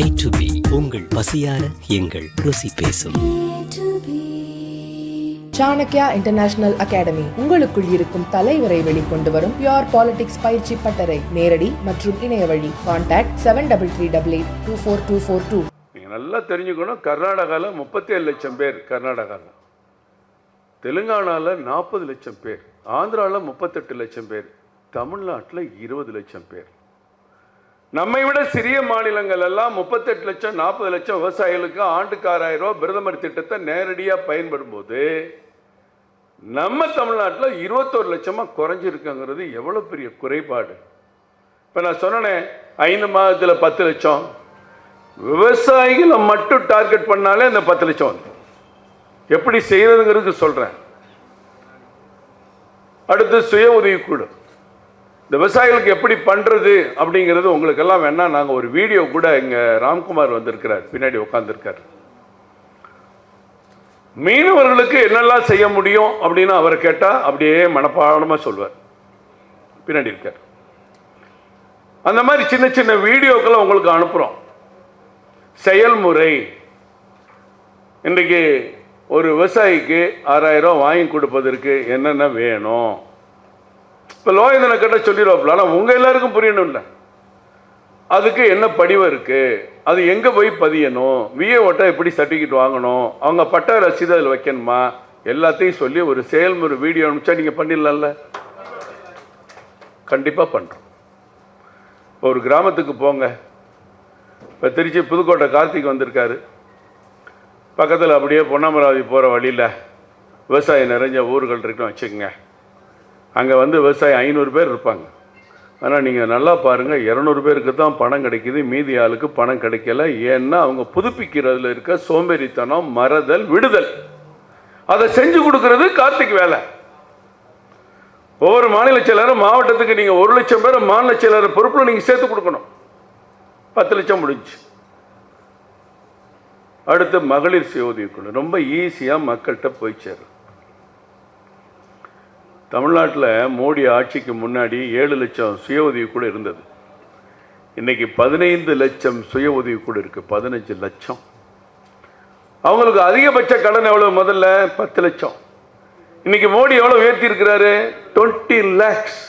A to B. உங்கள் பசியார எங்கள் ருசி பேசும். Chanakya international academy. உங்களுக்குள் இருக்கும் தலைவரை வெளிக்கொண்டு வரும் பியோர் பாலிடிக்ஸ் பயிற்சி பட்டறை. நேரடி மற்றும் இணைய வழி. Contact seven double three double eight two four two four two நீங்கள் நல்லா தெரிஞ்சுக்கணும். கர்நாடகாவில் முப்பத்தேழு லட்சம் பேர் கர்நாடகாவில் தெலுங்கானாவில் நாற்பது லட்சம் பேர். ஆந்திராவில் முப்பத்தெட்டு லட்சம் பேர். தமிழ்நாட்டில் இருபது லட்சம் பேர். நம்மை விட சிறிய மாநிலங்கள் எல்லாம் முப்பத்தெட்டு லட்சம் நாற்பது லட்சம் விவசாயிகளுக்கு ஆண்டுக்கு ஆறாயிரம் ரூபா பிரதமர் திட்டத்தை நேரடியாக பயன்படும் போது நம்ம தமிழ்நாட்டில் இருபத்தோரு லட்சமாக குறைஞ்சிருக்குங்கிறது எவ்வளோ பெரிய குறைபாடு? இப்போ நான் சொன்னேனே ஐந்து மாதத்தில் பத்து லட்சம். விவசாயிகளை மட்டும் டார்கெட் பண்ணாலே அந்த பத்து லட்சம் எப்படி செய்யறதுங்கிறது சொல்கிறேன் அடுத்து சுய உதவிக்குழு விவசாயிகளுக்கு எப்படி பண்ணுறது அப்படிங்கிறது உங்களுக்கெல்லாம் வேணால் நாங்கள் ஒரு வீடியோ கூட இங்கே ராம்குமார் வந்திருக்கிறார். பின்னாடி உட்காந்துருக்கார் மீனவர்களுக்கு என்னெல்லாம் செய்ய முடியும் அப்படின்னு அவரை கேட்டால் அப்படியே மனப்பாடமாக சொல்வார். பின்னாடி இருக்கார். அந்த மாதிரி சின்ன சின்ன வீடியோக்களை உங்களுக்கு அனுப்புகிறோம் செயல்முறை. இன்றைக்கு ஒரு விவசாயிக்கு ஆறாயிரம் வாங்கி கொடுப்பதற்கு என்னென்ன வேணும்? இப்போ லோயதனை கேட்டால் சொல்லிடுவாப்பில் ஆனால் உங்கள் எல்லாருக்கும் புரியணும்ல. அதுக்கு என்ன படிவம் இருக்குது அது எங்கே போய் பதியணும்? விஏ ஓட்டை எப்படி சர்டிஃபிகேட் வாங்கணும்? அவங்க பட்ட ரசீது அதில் வைக்கணுமா? எல்லாத்தையும் சொல்லி ஒரு செயல்முறை வீடியோ அனுப்பிச்சா நீங்கள் பண்ணிடலாம்ல. கண்டிப்பாக பண்ணுறோம் இப்போ ஒரு கிராமத்துக்கு போங்க. இப்போ திருச்சி புதுக்கோட்டை கார்த்திக் வந்திருக்காரு. பக்கத்தில் அப்படியே பொன்னமராவதி போகிற வழியில் விவசாயம் நிறைஞ்ச ஊர்கள் இருக்குன்னு வச்சுக்கோங்க. அங்கே வந்து விவசாயி ஐநூறு பேர் இருப்பாங்க. ஆனால் நீங்கள் நல்லா பாருங்கள் இரநூறு பேருக்கு தான் பணம் கிடைக்கிது மீதி ஆளுக்கு பணம் கிடைக்கல. ஏன்னா அவங்க புதுப்பிக்கிறதுல இருக்க சோம்பேறித்தனம் மறதல் விடுதல். அதை செஞ்சு கொடுக்கறது கார்த்திக் வேலை. ஒவ்வொரு மாநில செயலரும் மாவட்டத்துக்கு நீங்கள் ஒரு லட்சம் பேர் மாநில செயலர் பொறுப்பில் நீங்கள் சேர்த்து கொடுக்கணும். பத்து லட்சம் முடிஞ்சு. அடுத்து மகளிர் சுய உதவி ரொம்ப ஈஸியாக மக்கள்கிட்ட போய் சேரும். தமிழ்நாட்டில் மோடி ஆட்சிக்கு முன்னாடி ஏழு லட்சம் சுய உதவிக்குழு இருந்தது. இன்னைக்கு பதினைந்து லட்சம் சுய உதவிக்குழு இருக்குது பதினஞ்சு லட்சம். அவங்களுக்கு அதிகபட்ச கடன் எவ்வளோ முதல்ல பத்து லட்சம். இன்றைக்கி மோடி எவ்வளோ உயர்த்தியிருக்கிறாரு? டுவெண்ட்டி லேக்ஸ்.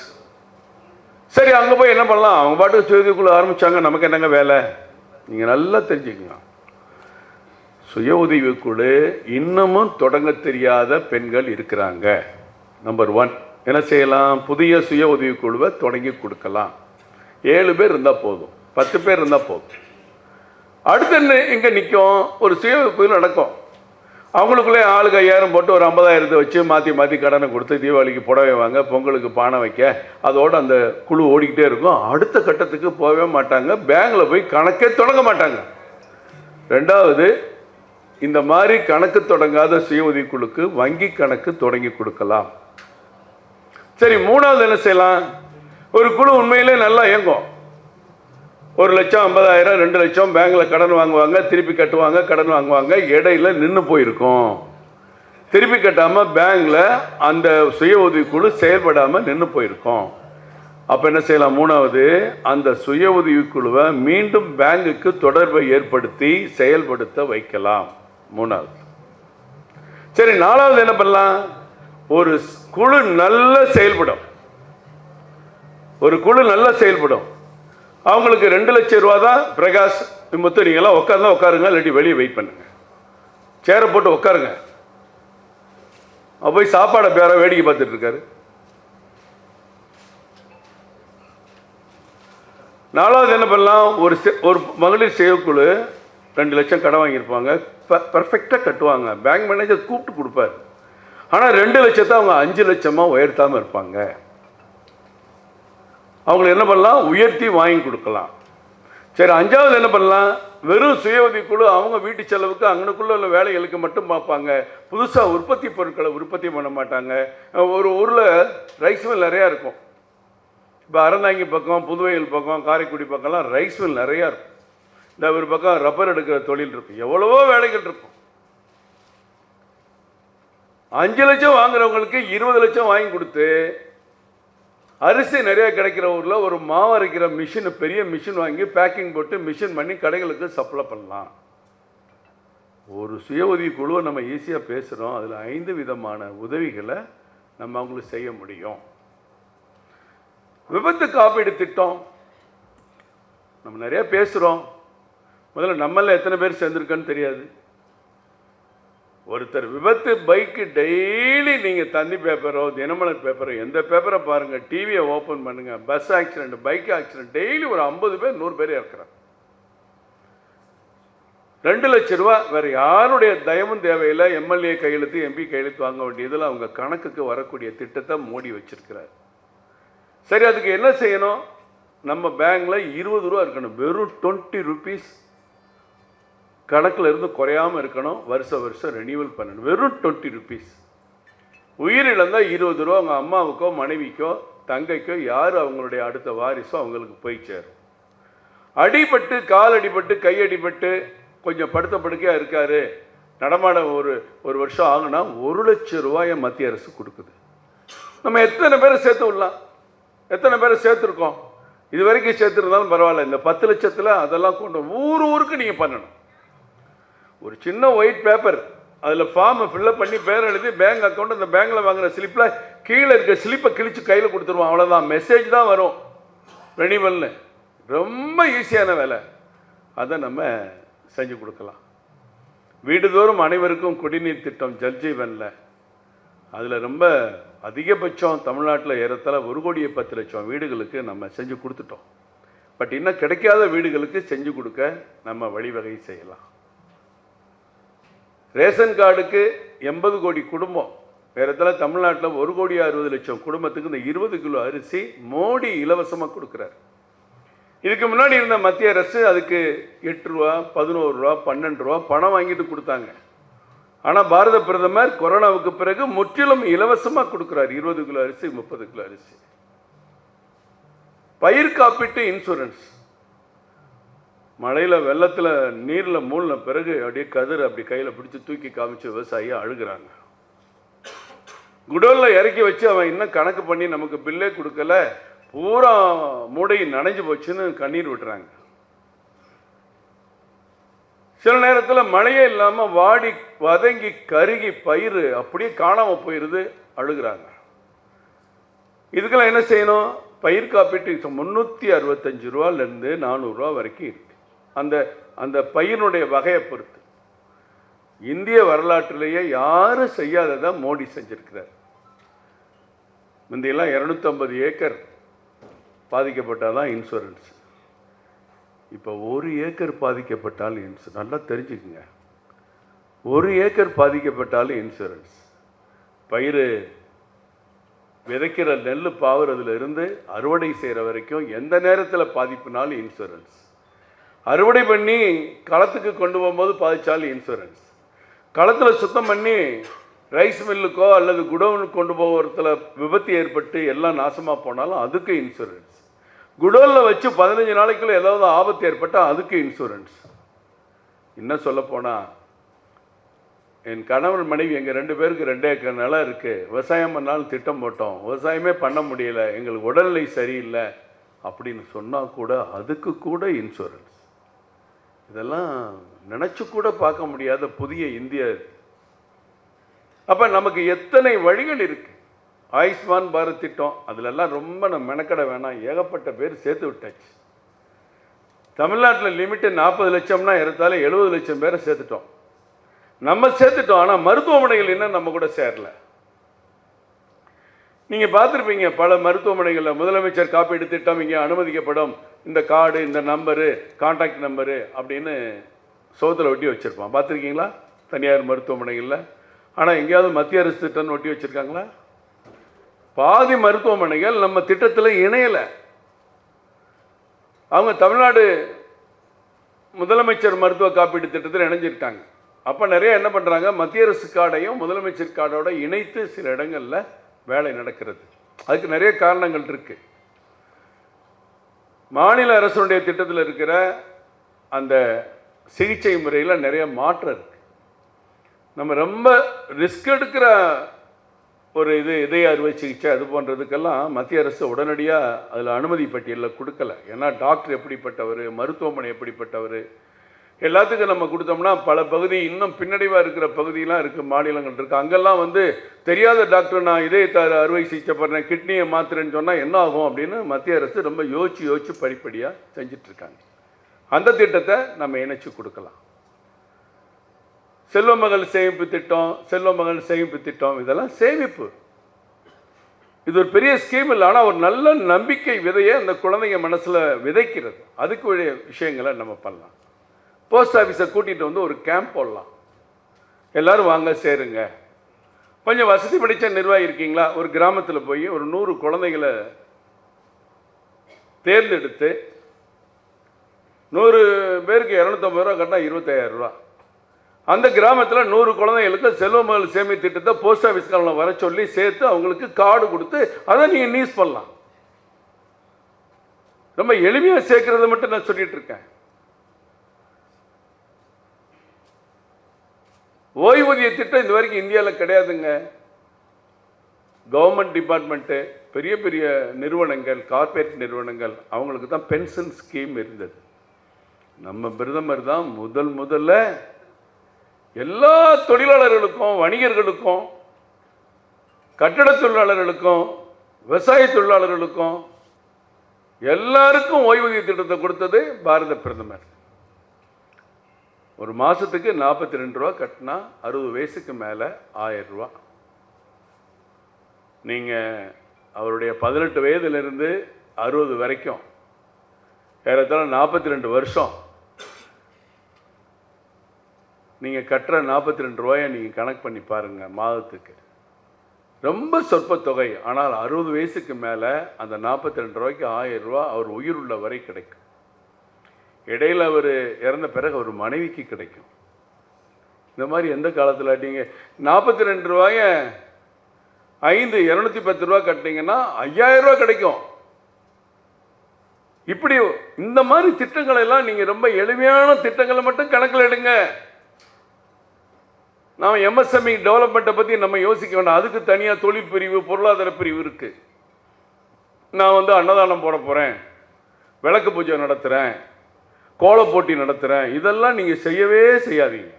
சரி அங்கே போய் என்ன பண்ணலாம்? அவங்க பாட்டுக்கு சுய உதவிக்குழு ஆரம்பிச்சாங்க. நமக்கு என்னங்க வேலை? நீங்கள் நல்லா தெரிஞ்சுக்கங்க. சுய உதவிக்குழு இன்னமும் தொடங்க தெரியாத பெண்கள் இருக்கிறாங்க. நம்பர் ஒன் என்ன செய்யலாம்? புதிய சுய உதவிக்குழுவை தொடங்கி கொடுக்கலாம். ஏழு பேர் இருந்தால் போதும். பத்து பேர் இருந்தால் போதும். அடுத்து என்ன எங்கே நிற்கும் ஒரு சுய உதவிக்குழு நடக்கும். அவங்களுக்குள்ளே ஆளுக்கு ஐயாயிரம் போட்டு ஒரு ஐம்பதாயிரத்தை வச்சு மாற்றி மாற்றி கடனை கொடுத்து தீபாவளிக்கு புடவை வாங்க பொங்கலுக்கு பானை வைக்க அதோடு அந்த குழு ஓடிக்கிட்டே இருக்கும். அடுத்த கட்டத்துக்கு போகவே மாட்டாங்க. பேங்கில் போய் கணக்கே தொடங்க மாட்டாங்க. ரெண்டாவது இந்த மாதிரி கணக்கு தொடங்காத சுய உதவிக்குழுக்கு வங்கி கணக்கு தொடங்கி கொடுக்கலாம். சரி மூணாவது என்ன செய்யலாம்? ஒரு குழு உண்மையிலே நல்லா இயங்கும். ஒரு லட்சம் ஐம்பதாயிரம் ரெண்டு லட்சம் பேங்கில் கடன் வாங்குவாங்க திருப்பி கட்டுவாங்க கடன் வாங்குவாங்க இடையில நின்று போயிருக்கும். திருப்பி கட்டாமல் பேங்கில் அந்த சுய உதவிக்குழு செயல்படாமல் நின்று போயிருக்கோம். அப்போ என்ன செய்யலாம்? மூணாவது அந்த சுய உதவிக்குழுவை மீண்டும் பேங்குக்கு தொடர்பை ஏற்படுத்தி செயல்படுத்த வைக்கலாம். மூணாவது. சரி நாலாவது என்ன பண்ணலாம்? ஒரு குழு நல்ல செயல்படும். ஒரு குழு நல்லா செயல்படும். அவங்களுக்கு ரெண்டு லட்சம் ரூபா தான் பிரகாஷ் மொத்தம் நீங்களாம் உட்காந்து உட்காருங்க இல்லாட்டி வெளியே வெயிட் பண்ணுங்க. சேரை போட்டு உட்காருங்க. போய் சாப்பாடை பேர வேடிக்கை பார்த்துட்டு இருக்காரு. நாலாவது என்ன பண்ணலாம்? ஒரு ஒரு மகளிர் செயற்குழு ரெண்டு லட்சம் கடன் வாங்கியிருப்பாங்க. பர்ஃபெக்டாக கட்டுவாங்க. பேங்க் மேனேஜர் கூப்பிட்டு கொடுப்பாரு. ஆனால் ரெண்டு லட்சத்தை அவங்க அஞ்சு லட்சமாக உயர்த்தாமல் இருப்பாங்க. அவங்களை என்ன பண்ணலாம்? உயர்த்தி வாங்கி கொடுக்கலாம். சரி அஞ்சாவது என்ன பண்ணலாம்? வெறும் சுய உதவிக்குழு அவங்க வீட்டு செலவுக்கு அங்கனுக்குள்ள உள்ள வேலைகளுக்கு மட்டும் பார்ப்பாங்க. புதுசாக உற்பத்தி பொருட்களை உற்பத்தி பண்ண மாட்டாங்க. ஒரு ஊரில் ரைஸ் மில் நிறையா இருக்கும். இப்போ அறந்தாங்கி பக்கம் புதுவையில் பக்கம் காரைக்குடி பக்கம்லாம் ரைஸ் மில் நிறையா இருக்கும். இந்த ஒரு பக்கம் ரப்பர் எடுக்கிற தொழில் இருக்கும். எவ்வளவோ வேலைகள் இருக்கும். அஞ்சு லட்சம் வாங்குறவங்களுக்கு இருபது லட்சம் வாங்கி கொடுத்து அரிசி நிறைய கிடைக்கிற ஊரில் ஒரு மாவு அரைக்கிற மிஷின் பெரிய மிஷின் வாங்கி பேக்கிங் போட்டு மிஷின் பண்ணி கடைகளுக்கு சப்ளை பண்ணலாம். ஒரு சுய உதவி குழுவை நம்ம ஈஸியாக பேசுகிறோம் அதில் ஐந்து விதமான உதவிகளை நம்ம அவங்களுக்கு செய்ய முடியும். விபத்து காப்பீடு திட்டம். நம்ம நிறைய பேசுகிறோம் முதல்ல நம்மளில் எத்தனை பேர் சேர்ந்துருக்கன்னு தெரியாது. ஒருத்தர் விபத்து பைக்கு டெய்லி நீங்கள் தந்தி பேப்பரோ தினமலர் பேப்பரோ எந்த பேப்பரை பாருங்கள் டிவியை ஓப்பன் பண்ணுங்கள் bus accident bike accident daily ஒரு ஐம்பது பேர் நூறு பேர் இறக்குறாங்க. ரெண்டு லட்ச ரூபா வேறு யாருடைய தயவும் தேவையில்லை எம்எல்ஏ கையெழுத்து எம்பி கையெழுத்து வாங்க வேண்டியதில் அவங்க கணக்குக்கு வரக்கூடிய திட்டத்தை மோடி வச்சிருக்கிறார். சரி அதுக்கு என்ன செய்யணும்? நம்ம பேங்கில் இருபது ரூபா இருக்கணும் வெறும் டுவெண்ட்டி ருபீஸ் கணக்கில் இருந்து குறையாம இருக்கணும் வருஷம் வருஷம் ரெனியூவல் பண்ணணும். வெறும் டுவெண்ட்டி ருபீஸ் உயிரிழந்தால் இருபது ரூபா அவங்க அம்மாவுக்கோ மனைவிக்கோ தங்கைக்கோ யார் அவங்களுடைய அடுத்த வாரிசோ அவங்களுக்கு போய் சேரும். அடிபட்டு கால் அடிபட்டு கை அடிபட்டு கொஞ்சம் படுத்த படுக்கையாக இருக்காரு. நடமாட ஒரு ஒரு வருஷம் ஆகுனா ஒரு லட்சம் ரூபாயை மத்திய அரசு கொடுக்குது. நம்ம எத்தனை பேரை சேர்த்து விடலாம்? எத்தனை பேரை சேர்த்துருக்கோம்? இது வரைக்கும் சேர்த்துருந்தாலும் பரவாயில்ல. இந்த பத்து லட்சத்தில் அதெல்லாம் கொண்டு ஊர் ஊருக்கு நீங்கள் பண்ணணும். ஒரு சின்ன ஒயிட் பேப்பர் அதில் ஃபார்மை ஃபில்லப் பண்ணி பேர் எழுதி பேங்க் அக்கௌண்ட் அந்த பேங்க்கில் வாங்குகிற ஸ்லிப்பில் கீழே இருக்க ஸ்லிப்பை கிழிச்சு கையில் கொடுத்துருவோம். அவ்வளோதான் மெசேஜ் தான் வரும். ரெனிவல்னு ரொம்ப ஈஸியான வேலை. அதை நம்ம செஞ்சு கொடுக்கலாம். வீடுதோறும் அனைவருக்கும் குடிநீர் திட்டம் ஜல்ஜீவனில் அதில் ரொம்ப அதிகபட்சம் தமிழ்நாட்டில் ஏறத்தாழ ஒரு கோடியே பத்து லட்சம் வீடுகளுக்கு நம்ம செஞ்சு கொடுத்துட்டோம். பட் இன்னும் கிடைக்காத வீடுகளுக்கு செஞ்சு கொடுக்க நம்ம வழிவகை செய்யலாம். ரேஷன் கார்டுக்கு எண்பது கோடி குடும்பம். வேறு இடத்துல தமிழ்நாட்டில் ஒரு கோடி அறுபது லட்சம் குடும்பத்துக்கு இந்த இருபது கிலோ அரிசி மோடி இலவசமாக கொடுக்குறாரு. இதுக்கு முன்னாடி இருந்த மத்திய அரசு அதுக்கு எட்டு ரூபா பதினோரு ரூபா பன்னெண்டு ரூபா பணம் வாங்கிட்டு கொடுத்தாங்க. ஆனால் பாரத பிரதமர் கொரோனாவுக்கு பிறகு முற்றிலும் இலவசமாக கொடுக்குறாரு. இருபது கிலோ அரிசி முப்பது கிலோ அரிசி. பயிர் காப்பீட்டு இன்சூரன்ஸ். மழையில் வெள்ளத்தில் நீரில் மூழ்கின பிறகு அப்படியே கதிர் அப்படி கையில் பிடிச்சி தூக்கி காமிச்சு விவசாயி அழுகுறாங்க. குடோனில் இறக்கி வச்சு அவன் இன்னும் கணக்கு பண்ணி நமக்கு பில்லே கொடுக்கல. பூரா மூடை நனைஞ்சு போச்சுன்னு கண்ணீர் விட்டுறாங்க. சில நேரத்தில் மழையே இல்லாமல் வாடி வதங்கி கருகி பயிர் அப்படியே காணாமல் போயிடுது அழுகுறாங்க. இதுக்கெல்லாம் என்ன செய்யணும்? பயிர் காப்பீட்டு முந்நூற்றி அறுபத்தஞ்சு ரூபாலேருந்து நானூறுரூவா வரைக்கும் இருக்கு. அந்த அந்த பயிரினுடைய வகையை பொறுத்து. இந்திய வரலாற்றிலேயே யாரும் செய்யாததான் மோடி செஞ்சிருக்கிறார். முந்தையெல்லாம் இரநூத்தம்பது ஏக்கர் பாதிக்கப்பட்டால் தான் இன்சூரன்ஸ் இப்போ ஒரு ஏக்கர் பாதிக்கப்பட்டாலும் இன்சூரன்ஸ் நல்லா தெரிஞ்சுக்குங்க. ஒரு ஏக்கர் பாதிக்கப்பட்டாலும் இன்சூரன்ஸ் பயிர் விதைக்கிற நெல் பாவுறதுலேருந்து அறுவடை செய்கிற வரைக்கும் எந்த நேரத்தில் பாதிப்புனாலும் இன்சூரன்ஸ் அறுவடை பண்ணி களத்துக்கு கொண்டு போகும்போது பாதிச்சாலும் இன்சூரன்ஸ் களத்தில் சுத்தம் பண்ணி ரைஸ் மில்லுக்கோ அல்லது குடோனுக்கு கொண்டு போகிறதுல விபத்து ஏற்பட்டு எல்லாம் நாசமாக போனாலும் அதுக்கு இன்சூரன்ஸ் குடோனில் வச்சு பதினஞ்சு நாளைக்குள்ள ஏதாவது ஆபத்து ஏற்பட்டால் அதுக்கு இன்சூரன்ஸ் இன்னும் சொல்ல போனால் என் கணவன் மனைவி எங்கள் ரெண்டு பேருக்கு ரெண்டே ஏக்கர் நிலம் இருக்குது விவசாயம் பண்ணாலும் திட்டம் போட்டோம். விவசாயமே பண்ண முடியலை. எங்களுக்கு உடல்நிலை சரியில்லை. அப்படின்னு சொன்னால் கூட அதுக்கு கூட இன்சூரன்ஸ் இதெல்லாம் நினச்சி கூட பார்க்க முடியாத புதிய இந்தியா இது. அப்போ நமக்கு எத்தனை வழிகள் இருக்கு? ஆயுஷ்மான் பாரத் திட்டம் அதிலெல்லாம் ரொம்ப நம்ம மெனக்கட வேணாம். ஏகப்பட்ட பேர் சேர்த்து விட்டாச்சு. தமிழ்நாட்டில் லிமிட்டு நாற்பது லட்சம்னா எடுத்தாலே எழுபது லட்சம் பேரை சேர்த்துட்டோம். நம்ம சேர்த்துட்டோம் ஆனால் மருத்துவமனைகள் இன்னும் நம்ம கூட சேரலை. நீங்கள் பார்த்துருப்பீங்க பல மருத்துவமனைகளில் முதலமைச்சர் காப்பீடு திட்டம் இங்கே அனுமதிக்கப்படும். இந்த கார்டு இந்த நம்பரு கான்டாக்ட் நம்பரு அப்படின்னு சோத்தில் ஒட்டி வச்சுருப்பான். பார்த்துருக்கீங்களா? தனியார் மருத்துவமனைகளில். ஆனால் எங்கேயாவது மத்திய அரசு திட்டம்னு ஒட்டி வச்சுருக்காங்களா? பாதி மருத்துவமனைகள் நம்ம திட்டத்தில் இணையலை. அவங்க தமிழ்நாடு முதலமைச்சர் மருத்துவ காப்பீடு திட்டத்தில் இணைஞ்சிருக்காங்க. அப்போ நிறைய என்ன பண்ணுறாங்க மத்திய அரசு கார்டையும் முதலமைச்சர் கார்டோட இணைத்து சில இடங்களில் வேலை நடக்கிறது. அதுக்கு நிறைய காரணங்கள் இருக்கு. மாநில அரசுடைய திட்டத்தில் இருக்கிற அந்த சிகிச்சை முறையில் நிறைய மாற்றம் இருக்கு. நம்ம ரொம்ப ரிஸ்க் எடுக்கிற ஒரு இது இதய அறுவை சிகிச்சை அது போன்றதுக்கெல்லாம் மத்திய அரசு உடனடியாக அதில் அனுமதி பட்டியலில் கொடுக்கல. ஏன்னா டாக்டர் எப்படிப்பட்டவர் மருத்துவமனை எப்படிப்பட்டவர் எல்லாத்துக்கும் நம்ம கொடுத்தோம்னா பல பகுதி இன்னும் பின்னடைவாக இருக்கிற பகுதியெலாம் இருக்குது மாநிலங்கள் இருக்குது அங்கெல்லாம் வந்து தெரியாத டாக்டர் நான் இதே த அறுவை சிகிச்சை பண்ணுறேன் கிட்னியை மாத்துறேன்னு சொன்னால் என்ன ஆகும் அப்படின்னு மத்திய அரசு ரொம்ப யோசிச்சு யோசிச்சு படிப்படியாக செஞ்சிட்ருக்காங்க அந்த திட்டத்தை நம்ம இணைச்சு கொடுக்கலாம். செல்வமகள் சேமிப்பு திட்டம் செல்வமகள் சேமிப்பு திட்டம் இதெல்லாம் சேமிப்பு. இது ஒரு பெரிய ஸ்கீம் இல்லை ஆனால் ஒரு நல்ல நம்பிக்கை விதையை அந்த குழந்தைங்க மனசில் விதைக்கிறது. அதுக்கு விஷயங்களை நம்ம பண்ணலாம். போஸ்ட் ஆஃபீஸை கூட்டிகிட்டு வந்து ஒரு கேம்ப் போடலாம். எல்லோரும் வாங்க சேருங்க. கொஞ்சம் வசதி படித்த நிர்வாகி இருக்கீங்களா ஒரு கிராமத்தில் போய் ஒரு நூறு குழந்தைகளை தேர்ந்தெடுத்து நூறு பேருக்கு இரநூத்தம்பது ரூபா கட்டினா இருபத்தாயிரம் ரூபா. அந்த கிராமத்தில் நூறு குழந்தைகளுக்கு செல்வ மகள் சேமி திட்டத்தை போஸ்ட் ஆஃபீஸ்காரங்களை வர சொல்லி சேர்த்து அவங்களுக்கு கார்டு கொடுத்து அதை நீங்கள் நியூஸ் பண்ணலாம். ரொம்ப எளிமையாக சேர்க்கறத மட்டும் நான் சொல்லிகிட்டு இருக்கேன். ஓய்வூதிய திட்டம் இது வரைக்கும் இந்தியாவில் கிடையாதுங்க. கவர்மெண்ட் டிபார்ட்மெண்ட்டு பெரிய பெரிய நிறுவனங்கள் கார்ப்பரேட் நிறுவனங்கள் அவங்களுக்கு தான் பென்ஷன் ஸ்கீம் இருந்தது. நம்ம பிரதமர் தான் முதல் முதல்ல எல்லா தொழிலாளர்களுக்கும் வணிகர்களுக்கும் கட்டட தொழிலாளர்களுக்கும் விவசாய தொழிலாளர்களுக்கும் எல்லாருக்கும் ஓய்வூதிய திட்டத்தை கொடுத்தது பாரத பிரதமர். ஒரு மாதத்துக்கு நாற்பத்தி ரெண்டு ரூபா கட்டினா அறுபது வயசுக்கு மேலே ஆயிரரூவா நீங்கள் அவருடைய பதினெட்டு வயதுலேருந்து அறுபது வரைக்கும் ஏறத்தாழ நாற்பத்தி ரெண்டு வருஷம் நீங்கள் கட்டுற நாற்பத்தி ரெண்டு ரூபாயை நீங்கள் கணக்கு பண்ணி பாருங்கள் மாதத்துக்கு. ரொம்ப சொற்ப தொகை ஆனால் அறுபது வயசுக்கு மேலே அந்த நாற்பத்தி ரெண்டு ரூபாய்க்கு ஆயிரம் ரூபா அவர் உயிருள்ள வரை கிடைக்கும். இடையில் அவர் இறந்த பிறகு அவர் மனைவிக்கு கிடைக்கும். இந்த மாதிரி எந்த காலத்தில் ஆட்டிங்க நாற்பத்தி ரெண்டு ரூபாய ஐந்து இரநூத்தி பத்து ரூபா கட்டிங்கன்னா ஐயாயிரம் ரூபா கிடைக்கும். இப்படி இந்த மாதிரி திட்டங்களை எல்லாம் நீங்கள் ரொம்ப எளிமையான திட்டங்களை மட்டும் கணக்கில் எடுங்க. நாம் எம்எஸ்எம்இ டெவலப்மெண்ட்டை பற்றி நம்ம யோசிக்க வேண்டாம். அதுக்கு தனியாக தொழில் பிரிவு பொருளாதார பிரிவு இருக்குது நான் வந்து அன்னதானம் போட போகிறேன் விளக்கு பூஜை நடத்துகிறேன் கோல போட்டி நடத்துகிறேன் இதெல்லாம் நீங்கள் செய்யவே செய்யாதீங்க.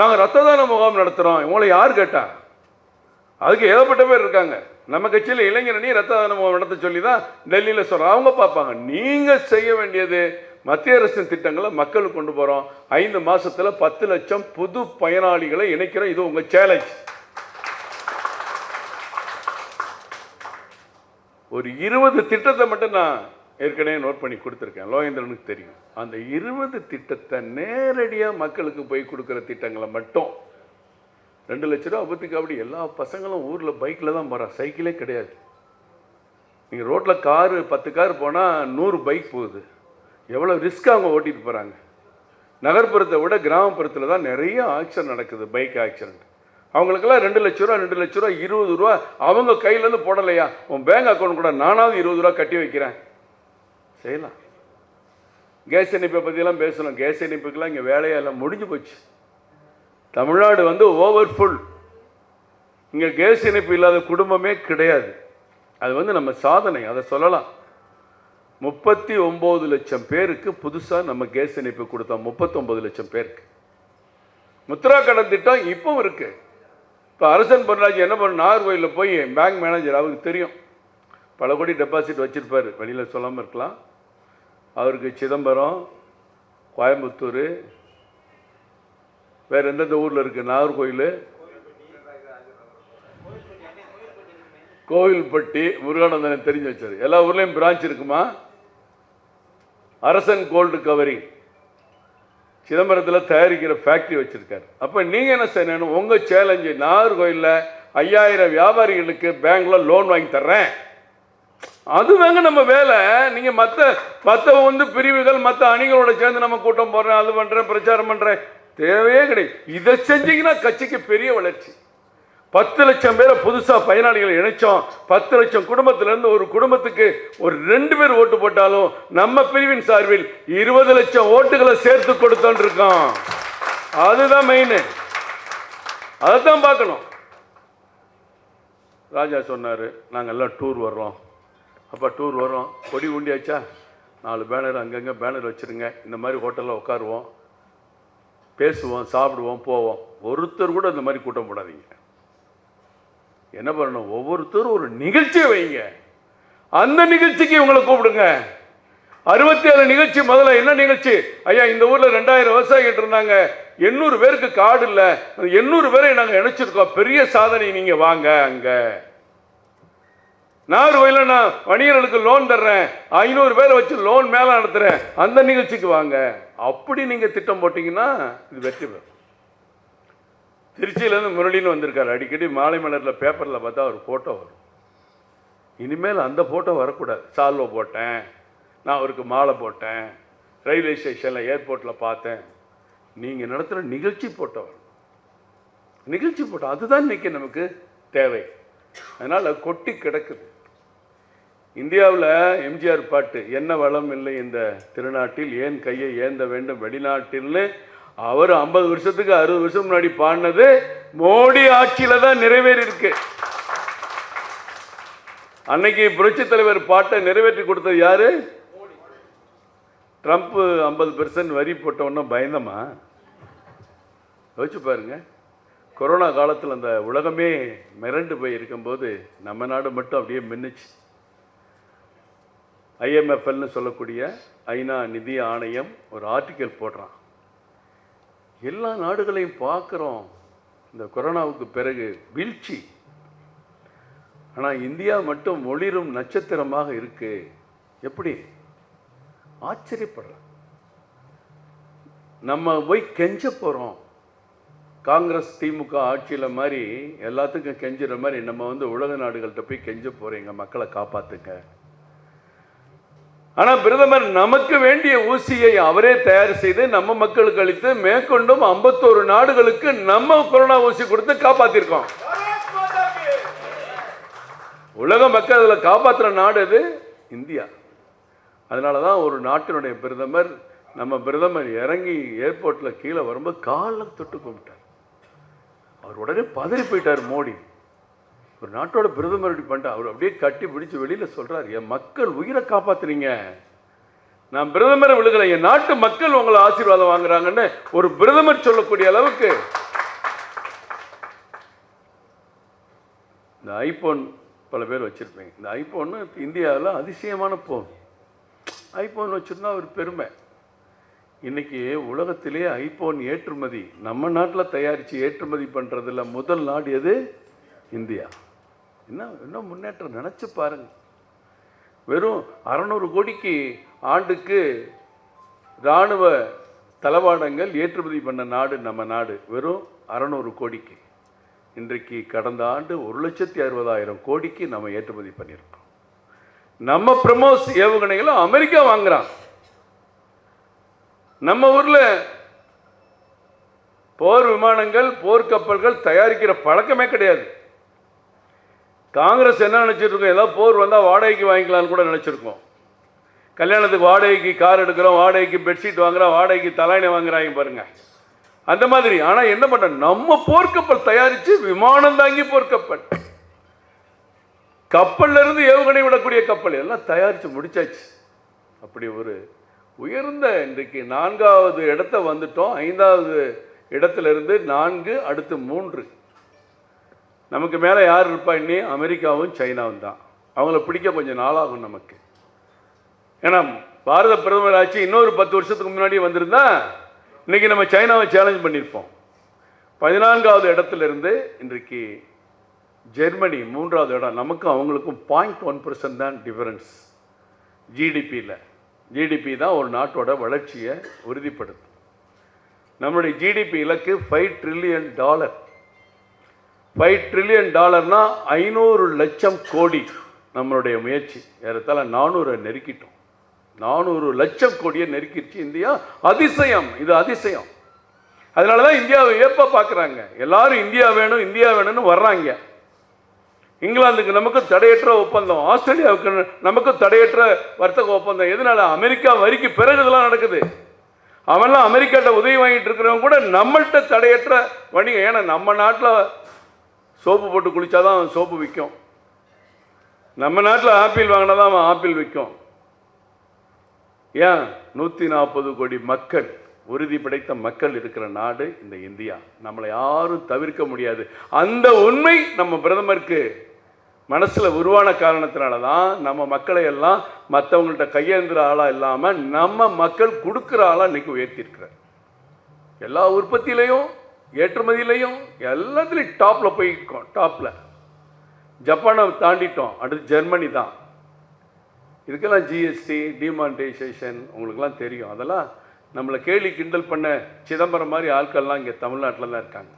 நாங்கள் ரத்த தான முகாம் நடத்துகிறோம் உங்களை யார் கேட்டா? அதுக்கு ஏகப்பட்ட பேர் இருக்காங்க. நம்ம கட்சியில் இளைஞரணி ரத்த தான முகாம் நடத்த சொல்லி தான் டெல்லியில் சொல்கிறோம் அவங்க பார்ப்பாங்க. நீங்கள் செய்ய வேண்டியது மத்திய அரசின் திட்டங்களை மக்களுக்கு கொண்டு போகிறோம் ஐந்து மாதத்தில் பத்து லட்சம் புது பயனாளிகளை இணைக்கிறோம். இது உங்கள் சேலஞ்ச் ஒரு இருபது திட்டத்தை மட்டும் நான் ஏற்கனவே நோட் பண்ணி கொடுத்துருக்கேன். லோகேந்திரனுக்கு தெரியும். அந்த இருபது திட்டத்தை நேரடியாக மக்களுக்கு போய் கொடுக்குற திட்டங்களை மட்டும். ரெண்டு லட்ச ரூபா விபத்துக்கு அப்படி எல்லா பசங்களும் ஊரில் பைக்கில் தான் போகிறான் சைக்கிளே கிடையாது. நீங்கள் ரோட்டில் காரு பத்து கார் போனால் நூறு பைக் போகுது. எவ்வளோ ரிஸ்க் அவங்க ஓட்டிட்டு போகிறாங்க நகர்ப்புறத்தை விட கிராமப்புறத்தில் தான் நிறைய ஆக்சிடென்ட் நடக்குது பைக் ஆக்சிடென்ட் அவங்களுக்கெல்லாம் ரெண்டு லட்ச ரூபா ரெண்டு லட்ச ரூபா இருபது ரூபா அவங்க கையிலேருந்து போடலையா? உன் பேங்க் அக்கௌண்ட் கூட நானாவது இருபது ரூபா கட்டி வைக்கிறேன். செய்யலாம். கேஸ் இணைப்பை பற்றிலாம் பேசணும். கேஸ் இணைப்புக்கெல்லாம் இங்கே வேலையெல்லாம் முடிஞ்சு போச்சு. தமிழ்நாடு வந்து ஓவர் ஃபுல் இங்கே கேஸ் இணைப்பு இல்லாத குடும்பமே கிடையாது. அது வந்து நம்ம சாதனை. அதை சொல்லலாம். முப்பத்தி ஒம்பது லட்சம் பேருக்கு புதுசாக நம்ம கேஸ் இணைப்பு கொடுத்தோம். முப்பத்தொம்பது லட்சம் பேருக்கு. முத்ரா கடன் திட்டம் இப்பவும் இருக்குது இப்போ அரசன் பொன்ராஜ் என்ன பண்ண நாகர்கோயிலில் போய் பேங்க் மேனேஜர் அவருக்கு தெரியும். பல கோடி டெபாசிட் வச்சுருப்பார். வெளியில் சொல்லாமல் இருக்கலாம். அவருக்கு சிதம்பரம் கோயம்புத்தூர் வேறு எந்தெந்த ஊரில் இருக்குது நாகர்கோயில் கோவில்பட்டி முருகானந்தனை தெரிஞ்சு வச்சார். எல்லா ஊர்லேயும் பிரான்ச் இருக்குமா? அரசன் கோல்டு கவரிங் சிதம்பரத்தில் தயாரிக்கிற ஃபேக்ட்ரி வச்சுருக்காரு. அப்போ நீங்கள் என்ன செய்யணும் உங்கள் சேலஞ்சு நாகர்கோயிலில் ஐயாயிரம் வியாபாரிகளுக்கு பேங்க்கில் லோன் வாங்கி தர்றேன். அது வேங்க நம்ம வேலை. நீங்கள் மற்ற மற்ற வந்து பிரிவுகள் மற்ற அணிகளோட சேர்ந்து நம்ம கூட்டம் போடுறேன் அது பண்ணுறேன் பிரச்சாரம் பண்ணுறேன் தேவையே கிடையாது. இதை செஞ்சீங்கன்னா கட்சிக்கு பெரிய வளர்ச்சி. பத்து லட்சம் பேரை புதுசாக பயனாளிகளை இணைச்சோம். பத்து லட்சம் குடும்பத்திலேருந்து ஒரு குடும்பத்துக்கு ஒரு ரெண்டு பேர் ஓட்டு போட்டாலும் நம்ம பிரிவின் சார்பில் இருபது லட்சம் ஓட்டுகளை சேர்த்து கொடுத்தோன் இருக்கோம். அதுதான் மெயின் அதைத்தான் பார்க்கணும். ராஜா சொன்னார் நாங்கள் எல்லாம் டூர் வர்றோம். அப்போ டூர் வரும். கொடி உண்டியாச்சா நாலு பேனர் அங்கங்கே பேனர் வச்சுருங்க. இந்த மாதிரி ஹோட்டலில் உட்காருவோம். பேசுவோம் சாப்பிடுவோம் போவோம். ஒருத்தர் கூட இந்த மாதிரி கூட்டம் போடாதீங்க. என்ன பண்ணணும்? ஒவ்வொருத்தரும் ஒரு நிகழ்ச்சியை வைங்க. அந்த நிகழ்ச்சிக்கு இவங்களை கூப்பிடுங்க. அறுபத்தி ஏழு நிகழ்ச்சி முதல்ல. என்ன நிகழ்ச்சி? ஐயா இந்த ஊரில் ரெண்டாயிரம் விவசாயிகள் இருந்தாங்க. எண்ணூறு பேருக்கு காடு இல்லை. எண்ணூறு பேரை நாங்கள் இணைச்சிருக்கோம். பெரிய சாதனை நீங்கள் வாங்க அங்கே. நாகர்கோயில நான் வணிகர்களுக்கு லோன் தர்றேன். ஐநூறு பேரை வச்சு லோன் மேலே நடத்துகிறேன் அந்த நிகழ்ச்சிக்கு வாங்க. அப்படி நீங்கள் திட்டம் போட்டிங்கன்னா இது வெற்றி பெறும். திருச்சியிலேருந்து முரளின்னு வந்திருக்காரு. அடிக்கடி மாலை மலரில் பேப்பரில் பார்த்தா ஒரு ஃபோட்டோ வரும். இனிமேல் அந்த ஃபோட்டோ வரக்கூடாது. சால்வோ போட்டேன். நான் அவருக்கு மாலை போட்டேன். ரயில்வே ஸ்டேஷனில் ஏர்போர்ட்டில் பார்த்தேன். நீங்கள் நடத்துகிற நிகழ்ச்சி போட்டோ வரும். நிகழ்ச்சி போட்டோ அதுதான் இன்றைக்கி நமக்கு தேவை. அதனால் கொட்டி கிடக்குது. இந்தியாவில் எம்ஜிஆர் பாட்டு என்ன வளம் இல்லை இந்த திருநாட்டில் ஏன் கையை ஏந்த வேண்டும் வெளிநாட்டில்னு அவர் ஐம்பது வருஷத்துக்கு அறுபது வருஷம் முன்னாடி பாடினது மோடி ஆட்சியில் தான் நிறைவேறியிருக்கு. அன்னைக்கு புரட்சி தலைவர் பாட்டை நிறைவேற்றி கொடுத்தது யாரு? ட்ரம்ப் ஐம்பது பெர்சன்ட் வரி போட்டவொன்னே பயந்தமா யோசிச்சு பாருங்க. கொரோனா காலத்தில் அந்த உலகமே மிரண்டு போய் இருக்கும்போது நம்ம நாடு மட்டும் அப்படியே மின்னுச்சு. ஐஎம்எஃப்எல்னு சொல்லக்கூடிய ஐநா நிதி ஆணையம் ஒரு ஆர்டிக்கல் போடுறான். எல்லா நாடுகளையும் பார்க்குறோம். இந்த கொரோனாவுக்கு பிறகு வீழ்ச்சி. ஆனால் இந்தியா மட்டும் ஒளிரும் நட்சத்திரமாக இருக்கு. எப்படி? ஆச்சரியப்படுறோம் நம்ம போய் கெஞ்ச போகிறோம் காங்கிரஸ் திமுக ஆட்சியில் மாதிரி எல்லாத்துக்கும் கெஞ்சுற மாதிரி நம்ம வந்து உலக நாடுகள்கிட்ட போய் கெஞ்ச போகிறோம் எங்கள் மக்களை காப்பாற்றுங்க ஆனால் பிரதமர் நமக்கு வேண்டிய ஊசியை அவரே தயார் செய்து நம்ம மக்களுக்கு அளித்து மேற்கொண்டும் ஐம்பத்தோரு நாடுகளுக்கு நம்ம கொரோனா ஊசி கொடுத்து காப்பாத்திருக்கோம். உலக மக்கள் அதில் காப்பாற்றுற நாடு எது? இந்தியா. அதனால தான் ஒரு நாட்டினுடைய பிரதமர் நம்ம பிரதமர் இறங்கி ஏர்போர்ட்டில் கீழே வரும்போது காலில் தொட்டு கும்பிட்டார். அவர் உடனே பதறி போயிட்டார் மோடி. ஒரு நாட்டோட பிரதமர் இப்படி பண்ணிட்டா அவர் அப்படியே கட்டி பிடிச்சு வெளியில் சொல்கிறார் என் மக்கள் உயிரை காப்பாத்துறீங்க. நான் பிரதமரை விழுகல. என் நாட்டு மக்கள் உங்களை ஆசீர்வாதம் வாங்குறாங்கன்னு ஒரு பிரதமர் சொல்லக்கூடிய அளவுக்கு. இந்த ஐபோன் பல பேர் வச்சிருப்பீங்க. இந்த ஐபோன் இந்தியாவில் அதிசயமான போன். ஐபோன் வச்சுருந்தா ஒரு பெருமை. இன்னைக்கு உலகத்திலே ஐபோன் ஏற்றுமதி நம்ம நாட்டில் தயாரித்து ஏற்றுமதி பண்ணுறதுல முதல் நாடு எது? இந்தியா. என்ன இன்னும் முன்னேற்றம் நினச்சி பாருங்க. வெறும் அறநூறு கோடிக்கு ஆண்டுக்கு இராணுவ தளவாடங்கள் ஏற்றுமதி பண்ண நாடு நம்ம நாடு. வெறும் அறநூறு கோடிக்கு. இன்றைக்கு கடந்த ஆண்டு ஒரு லட்சத்தி அறுபதாயிரம் கோடிக்கு நம்ம ஏற்றுமதி பண்ணியிருக்கோம். நம்ம பிரமோஸ் ஏவுகணைகளை அமெரிக்கா வாங்குறான். நம்ம ஊர்ல போர் விமானங்கள் போர்க்கப்பல்கள் தயாரிக்கிற பழக்கமே கிடையாது. காங்கிரஸ் என்ன நினச்சிட்ருக்கோம் ஏதாவது போர் வந்தால் வாடகைக்கு வாங்கிக்கலாம்னு கூட நினச்சிருக்கோம். கல்யாணத்துக்கு வாடகைக்கு கார் எடுக்கிறோம் வாடகைக்கு பெட்ஷீட் வாங்குறோம் வாடகைக்கு தலாயினை வாங்குறாங்க பாருங்கள் அந்த மாதிரி. ஆனால் என்ன பண்ண நம்ம போர்க்கப்பல் தயாரிச்சு விமானம் தாங்கி போர்க்கப்பல். கப்பல்ல இருந்து ஏவுகணை விடக்கூடிய கப்பல். எல்லாம் தயாரித்து முடிச்சாச்சு. அப்படி ஒரு உயர்ந்த இன்றைக்கு நான்காவது இடத்த வந்துட்டோம். ஐந்தாவது இடத்துல இருந்து நான்கு அடுத்து மூன்று. நமக்கு மேலே யார் இருப்பா இன்னி அமெரிக்காவும் சைனாவும் தான். அவங்கள பிடிக்க கொஞ்சம் நாளாகும் நமக்கு. ஏன்னா பாரத பிரதமர் ஆட்சி இன்னொரு பத்து வருஷத்துக்கு முன்னாடி வந்திருந்தா இன்னைக்கு நம்ம சைனாவை சேலஞ்ச் பண்ணியிருப்போம். பதினான்காவது இடத்துல இருந்து இன்றைக்கு ஜெர்மனி மூன்றாவது இடம். நமக்கும் அவங்களுக்கும் பாயிண்ட் ஒன் பர்சன்ட் தான் டிஃபரன்ஸ் ஜிடிபியில் ஜிடிபி தான் ஒரு நாட்டோட வளர்ச்சியை உறுதிப்படுத்தும். நம்மளுடைய ஜிடிபி இலக்கு five trillion dollar five trillion டாலர்னா ஐநூறு லட்சம் கோடி நம்மளுடைய முயற்சி. ஏறத்தால் நானூறை நெருக்கிட்டோம். நானூறு லட்சம் கோடியை நெருக்கிடுச்சு இந்தியா. அதிசயம். இது அதிசயம். அதனால தான் இந்தியாவை ஏப்பா பார்க்குறாங்க எல்லாரும் இந்தியா வேணும் இந்தியா வேணும்னு வர்றாங்க. இங்கிலாந்துக்கு நமக்கு தடையற்ற ஒப்பந்தம். ஆஸ்திரேலியாவுக்கு நமக்கு தடையற்ற வர்த்தக ஒப்பந்தம். எதனால? அமெரிக்கா வரிக்கு பிறகு இதெல்லாம் நடக்குது. அவன்லாம் அமெரிக்காட்ட உதவி வாங்கிட்டு இருக்கிறவங்க கூட நம்மள்கிட்ட தடையற்ற வணிகம். ஏன்னா நம்ம நாட்டில் சோப்பு போட்டு குளிச்சாதான் சோப்பு விற்கும். நம்ம நாட்டில் ஆப்பிள் வாங்கினா தான் அவன் ஆப்பிள் விற்கும். ஏன்? நூற்றி நாற்பது கோடி மக்கள் உறுதி படைத்த மக்கள் இருக்கிற நாடு இந்த இந்தியா. நம்மளை யாரும் தவிர்க்க முடியாது. அந்த உண்மை நம்ம பிரதமருக்கு மனசில் உருவான காரணத்தினால தான் நம்ம மக்களை எல்லாம் மற்றவங்கள்ட்ட கையேந்திர ஆளாக இல்லாமல் நம்ம மக்கள் கொடுக்குற ஆளாக இன்றைக்கி உயர்த்தியிருக்கிறார். எல்லா உற்பத்தியிலையும் ஏற்றுமதியிலையும் எல்லாத்துலேயும் டாப்பில் போயிருக்கோம் டாப்பில் ஜப்பானை தாண்டிட்டோம் அடுத்து ஜெர்மனி தான். இதுக்கெல்லாம் ஜிஎஸ்டி டிமானிட்டைசேஷன் உங்களுக்கெல்லாம் தெரியும். அதெல்லாம் நம்மளை கேலி கிண்டல் பண்ண சிதம்பரம் மாதிரி ஆட்கள்லாம் இங்கே தமிழ்நாட்டில் தான் இருக்காங்க.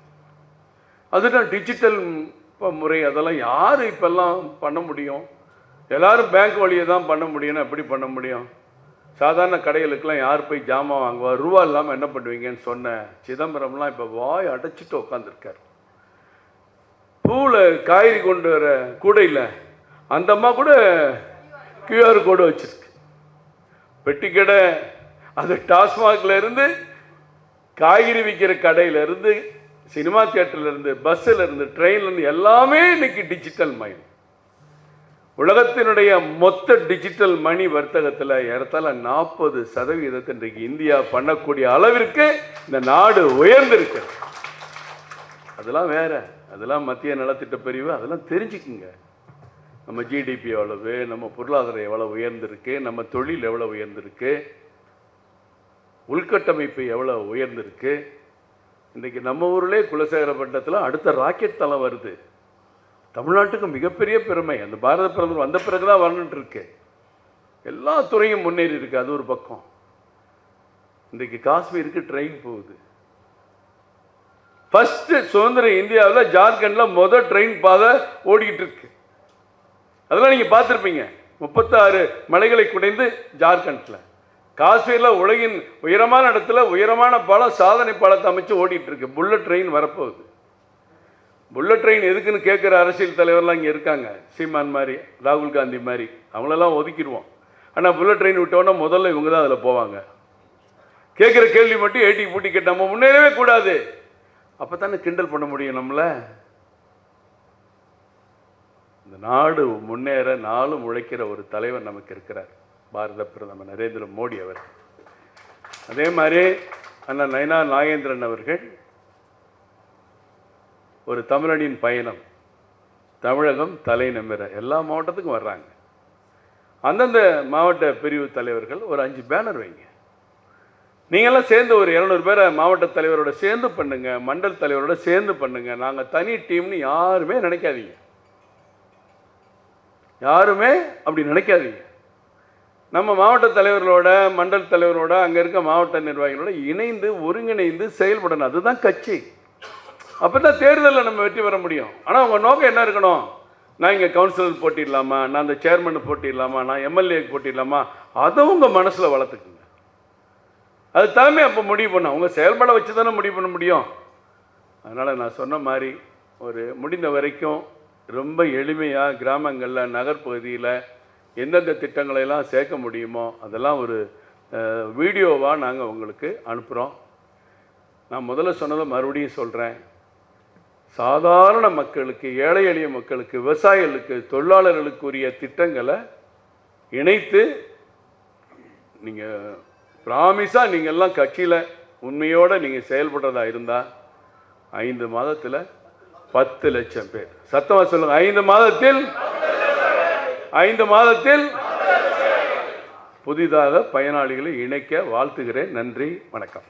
அதுதான் டிஜிட்டல் முறை அதெல்லாம் யார் இப்போல்லாம் பண்ண முடியும்? எல்லாரும் பேங்க் வழியை தான் பண்ண முடியும்னா எப்படி பண்ண முடியும்? சாதாரண கடைகளுக்கெல்லாம் யார் போய் ஜாமான் வாங்குவா? ரூபா இல்லாமல் என்ன பண்ணுவீங்கன்னு சொன்ன சிதம்பரம்லாம் இப்போ வாய் அடைச்சிட்டு உட்காந்துருக்கார் பூவில் காய்கறி கொண்டு வர கூடையில் அந்த அம்மா கூட கியூஆர் கோடு வச்சிருக்கு. பெட்டி கடை அது டாஸ்மாக்ல இருந்து காய்கறி விற்கிற கடையில இருந்து சினிமா தியேட்டர்ல இருந்து பஸ்ஸில் இருந்து ட்ரெயின்ல இருந்து எல்லாமே இன்னைக்கு டிஜிட்டல் மைண்ட் உலகத்தினுடைய மொத்த டிஜிட்டல் மணி வர்த்தகத்தில் ஏறத்தாழ நாற்பது சதவீதத்தை இன்றைக்கு இந்தியா பண்ணக்கூடிய அளவிற்கு இந்த நாடு உயர்ந்திருக்கு. அதெல்லாம் வேற. அதெல்லாம் மத்திய நலத்திட்ட பிரிவு. அதெல்லாம் தெரிஞ்சுக்குங்க. நம்ம ஜிடிபி எவ்வளவு நம்ம பொருளாதாரம் எவ்வளோ உயர்ந்திருக்கு நம்ம தொழில் எவ்வளோ உயர்ந்திருக்கு உள்கட்டமைப்பு எவ்வளோ உயர்ந்திருக்கு. இன்றைக்கி நம்ம ஊர்லேயே குலசேகரப்பட்டத்தில் அடுத்த ராக்கெட் தளம் வருது. தமிழ்நாட்டுக்கு மிகப்பெரிய பெருமை. அந்த பாரத பிரதமர் வந்த பிறகு தான் வரணுன்ட்டு இருக்கு. எல்லா துறையும் முன்னேறி இருக்கு. அது ஒரு பக்கம். இன்றைக்கு காஷ்மீருக்கு ட்ரெயின் போகுது. ஃபஸ்ட்டு சுதந்திர இந்தியாவில் ஜார்க்கண்டில் மொதல் ட்ரெயின் பாதை ஓடிக்கிட்டு இருக்கு. அதெல்லாம் நீங்கள் பார்த்துருப்பீங்க. முப்பத்தாறு மலைகளை குடைந்து ஜார்க்கண்டில். காஷ்மீரில் உலகின் உயரமான இடத்துல உயரமான பாலம் சாதனை பாலத்தை அமைச்சு ஓடிட்டு இருக்கு. புல்லட் ட்ரெயின் வரப்போகுது. புல்லட் ட்ரெயின் எதுக்குன்னு கேட்குற அரசியல் தலைவர்லாம் இங்கே இருக்காங்க. சீமான் மாதிரி ராகுல் காந்தி மாதிரி. அவங்களெல்லாம் ஒதுக்கிடுவோம். ஆனால் புல்லட் ட்ரெயின் விட்டோன்னா முதல்ல இவங்க தான் அதில் போவாங்க. கேட்குற கேள்வி மட்டும் ஏட்டி பூட்டி கேட்டு நம்ம முன்னேறவே கூடாது. அப்போ தானே கிண்டல் பண்ண முடியும் நம்மளை? இந்த நாடு முன்னேற நாளும் உழைக்கிற ஒரு தலைவர் நமக்கு இருக்கிறார். பாரத பிரதமர் நரேந்திர மோடி அவர். அதே மாதிரி அண்ணா நயனா நாகேந்திரன் அவர்கள் ஒரு தமிழனின் பயணம். தமிழகம் தலை நிமிர. எல்லா மாவட்டத்துக்கும் வர்றாங்க. அந்தந்த மாவட்ட பிரிவு தலைவர்கள் ஒரு அஞ்சு பேனர் வைங்க. நீங்கள்லாம் சேர்ந்து ஒரு இரநூறு பேரை மாவட்ட தலைவரோட சேர்ந்து பண்ணுங்க மண்டல் தலைவரோட சேர்ந்து பண்ணுங்க. நாங்கள் தனி டீம்னு யாருமே நினைக்காதீங்க. யாருமே அப்படி நினைக்காதீங்க. நம்ம மாவட்ட தலைவர்களோட மண்டல் தலைவரோட அங்கே இருக்க மாவட்ட நிர்வாகிகளோட இணைந்து ஒருங்கிணைந்து செயல்படணும். அதுதான் கட்சி. அப்போ தான் தேர்தலில் நம்ம வெற்றி பெற முடியும். ஆனால் உங்கள் நோக்கம் என்ன இருக்கணும்? நான் இங்கே கவுன்சிலர் போட்டிடலாமா? நான் அந்த சேர்மன் போட்டிடலாமா? நான் எம்எல்ஏக்கு போட்டிடலாமா? அதை உங்கள் மனசில் வளர்த்துக்குங்க. அது தலைமை அப்போ முடிவு பண்ணோம் உங்கள் செயல்பட வச்சு தானே முடிவு பண்ண முடியும். அதனால் நான் சொன்ன மாதிரி ஒரு முடிந்த வரைக்கும் ரொம்ப எளிமையாக கிராமங்களில் நகர்ப்பகுதியில் எந்தெந்த திட்டங்களையெல்லாம் சேர்க்க முடியுமோ அதெல்லாம் ஒரு வீடியோவாக நாங்கள் உங்களுக்கு அனுப்புகிறோம் நான் முதல்ல சொன்னதை மறுபடியும் சொல்கிறேன் சாதாரண மக்களுக்கு ஏழை எளிய மக்களுக்கு விவசாயிகளுக்கு தொழிலாளர்களுக்குரிய திட்டங்களை இணைத்து நீங்கள் ப்ராமிஸாக நீங்கள்லாம் கட்சியில் உண்மையோடு நீங்கள் செயல்படுறதா இருந்தால் ஐந்து மாதத்தில் பத்து லட்சம் பேர். சத்தமாக சொல்லுங்கள் ஐந்து மாதத்தில் ஐந்து மாதத்தில் புதிதாக பயனாளிகளை இணைக்க வாழ்த்துகிறேன். நன்றி. வணக்கம்.